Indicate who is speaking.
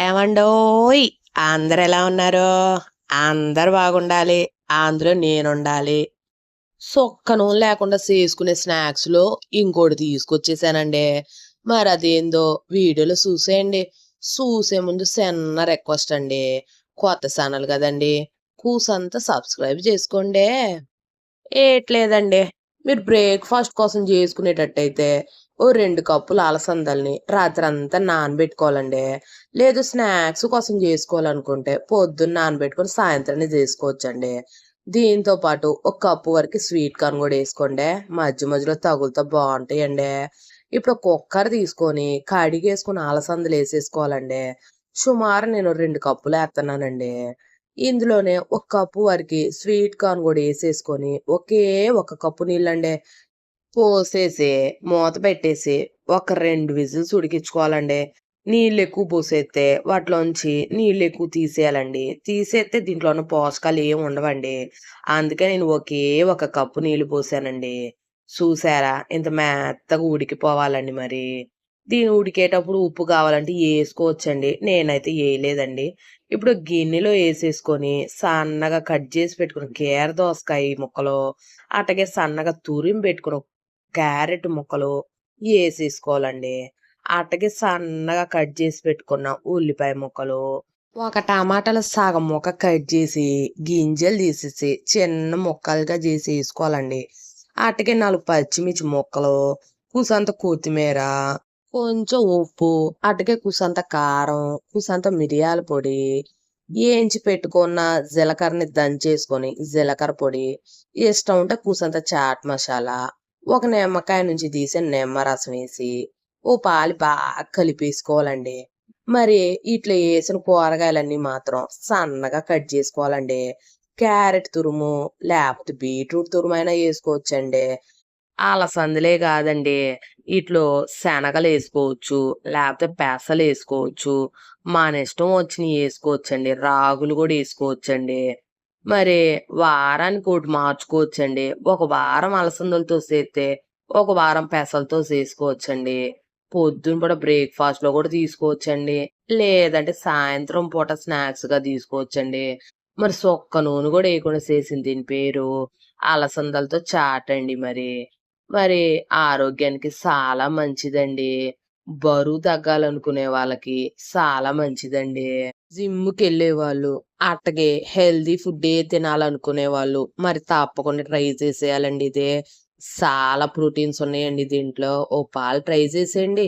Speaker 1: ఏమండోయ్? అందరు ఎలా ఉన్నారు? అందరు బాగుండాలి. అందులో నేనుండాలి. సొక్క నూనె లేకుండా చేసుకునే స్నాక్స్లో ఇంకోటి తీసుకొచ్చేసానండి. మరి అదేందో వీడియోలో చూసేయండి. చూసే ముందు చిన్న రిక్వెస్ట్ అండి. కొత్త ఛానల్ కదండి. కూసంతా సబ్స్క్రైబ్ చేసుకోండి. ఏట్లేదండి. మీరు బ్రేక్ఫాస్ట్ కోసం చేసుకునేటట్టయితే ఓ రెండు కప్పులు అలసందల్ని రాత్రి అంతా నానబెట్టుకోవాలండి. లేదు స్నాక్స్ కోసం చేసుకోవాలనుకుంటే పొద్దున్న నానబెట్టుకొని సాయంత్రాన్ని చేసుకోవచ్చండి. దీంతో పాటు ఒక కప్పు వరకు స్వీట్ కార్న్ కూడా వేసుకోండి. మధ్య మధ్యలో తగులుతో బాగుంటాయండి. ఇప్పుడు కుక్కర్ తీసుకొని కడిగేసుకుని అలసందలు వేసేసుకోవాలండి. సుమారు నేను రెండు కప్పులు వేస్తున్నానండి ఇందులోనే ఒక కప్పు వరకు స్వీట్ కార్న్ కూడా వేసేసుకొని ఒకే ఒక కప్పు నీళ్ళండి. పోసేసి మూత పెట్టేసి ఒక రెండు విజిల్స్ ఉడికించుకోవాలండి. నీళ్ళు ఎక్కువ పోసేస్తే వాటిలోంచి నీళ్ళు ఎక్కువ తీసేయాలండి. తీసేస్తే దీంట్లో ఉన్న పోషకాలు ఏమి ఉండవండి. అందుకే నేను ఒకే ఒక కప్పు నీళ్ళు పోసానండి. చూసారా? ఇంత మెత్తగా ఉడికిపోవాలండి మరి. దీన్ని ఉడికేటప్పుడు ఉప్పు కావాలంటే వేసుకోవచ్చండి. నేనైతే వేయలేదండి. ఇప్పుడు గిన్నెలో వేసేసుకొని సన్నగా కట్ చేసి పెట్టుకున్న కీర దోసకాయ ముక్కలు అట్టగే సన్నగా తురిమి పెట్టుకుని క్యారెట్ ముక్కలు వేసేసుకోవాలండి అట్టకి సన్నగా కట్ చేసి పెట్టుకున్న ఉల్లిపాయ ముక్కలు ఒక టమాటాలు సగం ముక్క కట్ చేసి గింజలు తీసేసి చిన్న ముక్కలుగా చేసి వేసుకోవాలండి. అట్టకి నాలుగు పచ్చిమిర్చి ముక్కలు కూసంత కొత్తిమీర కొంచెం ఉప్పు అటుకే కుసంత కారం కూసంత మిరియాల పొడి ఏంచి పెట్టుకున్న జీలకర్రని దంచేసుకొని జీలకర్ర పొడి ఇష్టం ఉంటే కూసంత చాట్ మసాలా ఒక నిమ్మకాయ నుంచి తీసి నిమ్మరసం వేసి ఓ పాలు బాగా కలిపేసుకోవాలండి. మరి ఇట్లా వేసిన కూరగాయలన్నీ మాత్రం సన్నగా కట్ చేసుకోవాలండి. క్యారెట్ తురుము లేకపోతే బీట్రూట్ తురుము అయినా వేసుకోవచ్చండి. అలసందలే కాదండి. ఇట్లో శనగలు వేసుకోవచ్చు లేకపోతే పెసలు వేసుకోవచ్చు. మన ఇష్టం వచ్చినవి వేసుకోవచ్చండి. రాగులు కూడా వేసుకోవచ్చండి. మరి వారానికి ఒకటి మార్చుకోవచ్చండి. ఒక వారం అలసందలతో చేస్తే ఒక వారం పెసలతో చేసుకోవచ్చండి పొద్దున పూట బ్రేక్ఫాస్ట్లో కూడా తీసుకోవచ్చండి. లేదంటే సాయంత్రం పూట స్నాక్స్గా తీసుకోవచ్చండి. మరి సొక్క నూనె కూడా వేయకుండా చేసింది దీని పేరు. అలసందలతో చాట్ అండి మరి. మరి ఆరోగ్యానికి చాలా మంచిదండి. బరువు తగ్గాలనుకునే వాళ్ళకి చాలా మంచిదండి. జిమ్కి వెళ్ళే వాళ్ళు అట్టగే హెల్దీ ఫుడ్ ఏ తినాలనుకునే వాళ్ళు మరి తప్పకుండా ట్రై చేసేయాలండి ఇదే. చాలా ప్రోటీన్స్ ఉన్నాయండి దీంట్లో. ఓ పాలు ట్రై చేసేయండి.